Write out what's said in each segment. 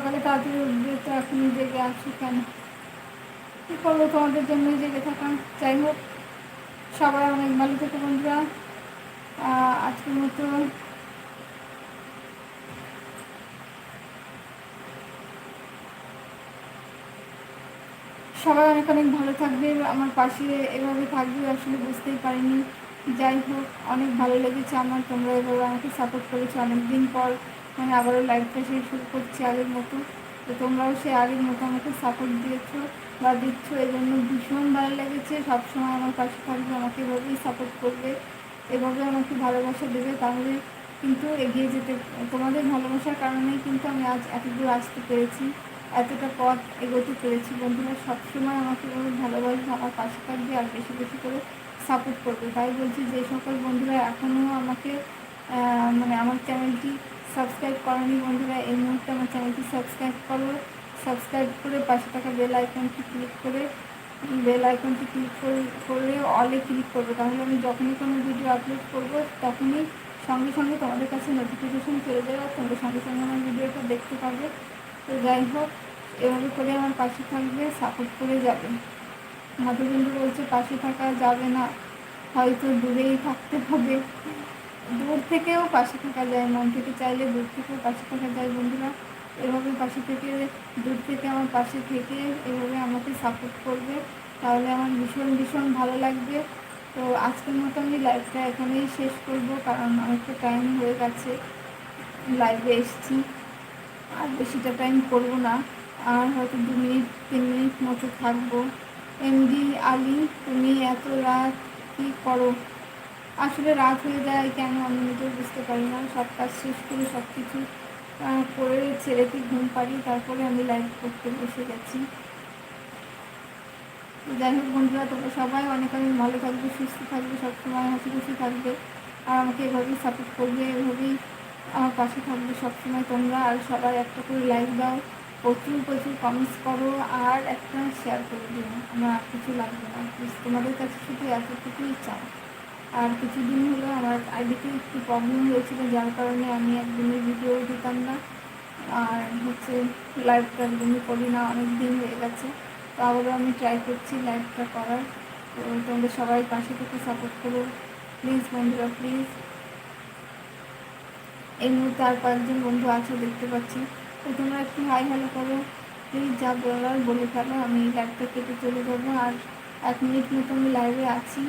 সকালে তাড়াতাড়ি উঠবে তো এখনই জেগে আছো কেন? কী করব তোমাদের জন্যই জেগে থাকা যাই হোক, সবাই অনেক ভালো থেকে বন্ধুরা। আজকের মতো সবাই অনেক অনেক ভালো থাকবে, আমার পাশে এভাবে থাকবে, আসলে বুঝতেই পারিনি। যাই হোক, অনেক ভালো লেগেছে আমার, তোমরা এভাবে আমাকে সাপোর্ট করেছ অনেক দিন পর। মানে আবারও লাইভটা সেই শুরু করছি আগের মতো। তো তোমরাও সে আগের মতো আমাকে সাপোর্ট দিয়েছ বা দিচ্ছ, এই জন্য ভীষণ ভালো লেগেছে। সবসময় আমার পাশে থাকবে, আমাকে এভাবেই সাপোর্ট করবে, এভাবে আমাকে ভালোবাসা দেবে। তাহলে কিন্তু এগিয়ে যেতে, তোমাদের ভালোবাসার কারণেই কিন্তু আমি আজ এতদূর আসতে পেরেছি, এতটা পথ এগোতে পেরেছি। বন্ধুরা, সবসময় আমাকে ভালোবাসবে, আমার পাশে থাকবে আর বেশি বেশি করে সাপোর্ট করবে। তাই বলছি, যে সকল বন্ধুরা এখনও আমাকে মানে আমার চ্যানেলটি সাবস্ক্রাইব করেনি বন্ধুরা, এই মুহূর্তে আমার চ্যানেলটি সাবস্ক্রাইব করো। সাবস্ক্রাইব করে পাশে থাকা বেল আইকনটি ক্লিক করে, বেল আইকনটি ক্লিক করে অলে ক্লিক করবে। তাহলে আমি যখনই কোনো ভিডিও আপলোড করব, তখনই সঙ্গে সঙ্গে তোমাদের কাছে নোটিফিকেশন চলে যাবে আর তোমরা সঙ্গে সঙ্গে আমার ভিডিওটা দেখতে পাবে। তো যাই হোক, এভাবে করে আমার পাশে থাকবে সাপোর্ট করে যাবে। মাধবেন্দ্র বলছে, পাশে থাকা যাবে না, হয়তো দূরেই থাকতে হবে। দূর থেকেও পাশে থাকা যায়, মন থেকে চাইলে দূর থেকেও পাশে থাকা যায় বন্ধুরা। এভাবে পাশে থেকে, দূর থেকে আমার পাশে থেকে এভাবে আমাকে সাপোর্ট করবে। তাহলে আমার ভীষণ ভীষণ ভালো লাগবে। তো আজকের মতো আমি লাইভটা এখানেই শেষ করব, কারণ অনেকটা টাইম হয়ে গেছে। লাইভে এসছি। আর বেশিটা টাইম করব না। আর হয়তো দু মিনিট, তিন মিনিট মতো থাকব। এমডি আলি, তুমি এত রাত কী করো? আসলে রাত হয়ে যায়, কেন আমি নিজেও বুঝতে পারি না। সব কাজ শেষ করে সব কিছু করে ছেলেকে ঘুম পারি তারপরে আমি লাইভ করতে বসে গেছি। যাই হোক বন্ধুরা, তোমরা সবাই অনেক অনেক ভালো থাকবে, সুস্থ থাকবে, সবসময় হাসি খুশি থাকবে। আর আমাকে এভাবেই সাপোর্ট করবে, এভাবেই আমার পাশে থাকবে সবসময় তোমরা। আর সবাই একটা করে লাইক দাও, প্রচুর প্রচুর কমেন্টস করো, আর একটা শেয়ার করে দিও। আমার আর কিছু লাগবে না তোমাদের কাছে শুধু এতটুকুই চাও আর কিছুদিন হলো আমার আইডিতে একটু প্রবলেম হয়েছিল, যার কারণে আমি একদিনের ভিডিও দিতাম না। আর হচ্ছে লাইভটা একদমই করি না অনেক দিন হয়ে গেছে। তো আবারও আমি ট্রাই করছি লাইভটা করার। তো তোমাদের সবাই পাশে থেকে সাপোর্ট করো। প্লিজ বন্ধুরা প্লিজ এই মুহূর্তে আর কয়েকজন বন্ধু আছে, দেখতে পাচ্ছি। তো তোমরা একটু হাই হ্যালো করো। প্লিজ যা বলার বলে ফেলো, আমি লাইভটা কেটে চলে যাব। আর এক মিনিট মতো আমি লাইভে আছি।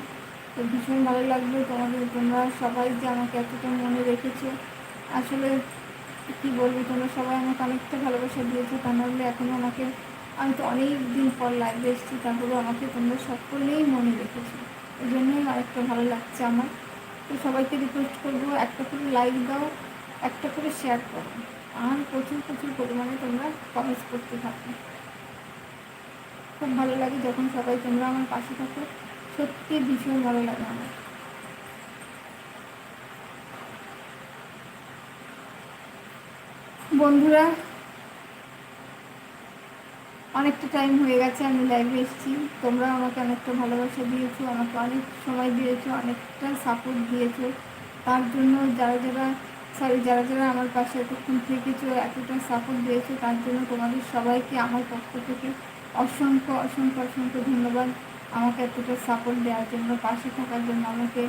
তো ভীষণ ভালো লাগবে তোমাদের, তোমরা সবাই যে আমাকে এতটা মনে রেখেছো। আসলে কি বলব, তোমরা সবাই আমাকে অনেকটা ভালোবাসা দিয়েছ, তা নাহলে এখনও আমাকে, আমি তো অনেক দিন পর লাইভে এসেছি তারপরেও আমাকে তোমরা সকলেই মনে রেখেছো। এই জন্যই আরেকটা ভালো লাগছে আমার। তো সবাইকে রিকোয়েস্ট করব, একটা করে লাইক দাও, একটা করে শেয়ার করো। আর প্রচুর প্রচুর পরিমাণে তোমরা কমেন্টস করতে থাকো। খুব ভালো লাগে যখন সবাই তোমরা আমার পাশে থাকো। সত্যি ভীষণ ভালো লাগে আমার। বন্ধুরা, অনেকটা টাইম হয়ে গেছে, আমি লাইভে এসেছি। তোমরা আমাকে অনেকটা ভালোবাসা দিয়েছ, আমাকে অনেক সময় দিয়েছ, অনেকটা সাপোর্ট দিয়েছ। তার জন্য যারা যারা সরি যারা যারা আমার পাশে এতক্ষণ থেকেছো, এতটা সাপোর্ট দিয়েছ, তার জন্য তোমাদের সবাইকে, আমার পক্ষ থেকে অসংখ্য অসংখ্য অসংখ্য ধন্যবাদ। আমাকে এতটা সাপোর্ট দেওয়ার জন্য, পাশে থাকার জন্য, আমাকে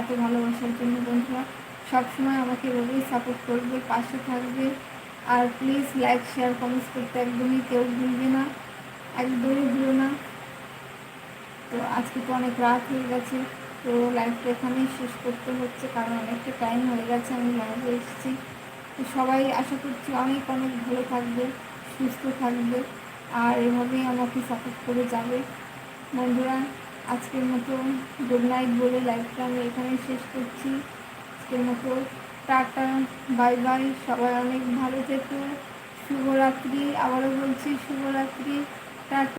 এত ভালোবাসার জন্য বন্ধুরা। সবসময় আমাকে এভাবেই সাপোর্ট করবে, পাশে থাকবে। আর প্লিজ লাইক শেয়ার কমেন্টস করতে একদমই কেউ ভুলবে না, একদমই ভুলো না। তো আজকে তো অনেক রাত হয়ে গেছে, তো লাইফটা এখানেই শেষ করতে হচ্ছে, কারণ অনেকটা টাইম হয়ে গেছে, আমি লাইভে এসেছি। তো সবাই আশা করছি অনেক অনেক ভালো থাকবে, সুস্থ থাকবে, আর এভাবেই আমাকে সাপোর্ট করে যাবে। বন্ধুরা, আজকের মতো গুড নাইট বলে লাইফটা আমি এখানে শেষ করছি। আজকের মতো টাটা বাই বাই সবাই অনেক ভালো থেকো। শুভরাত্রি, আবারও বলছি শুভরাত্রি, টাটা।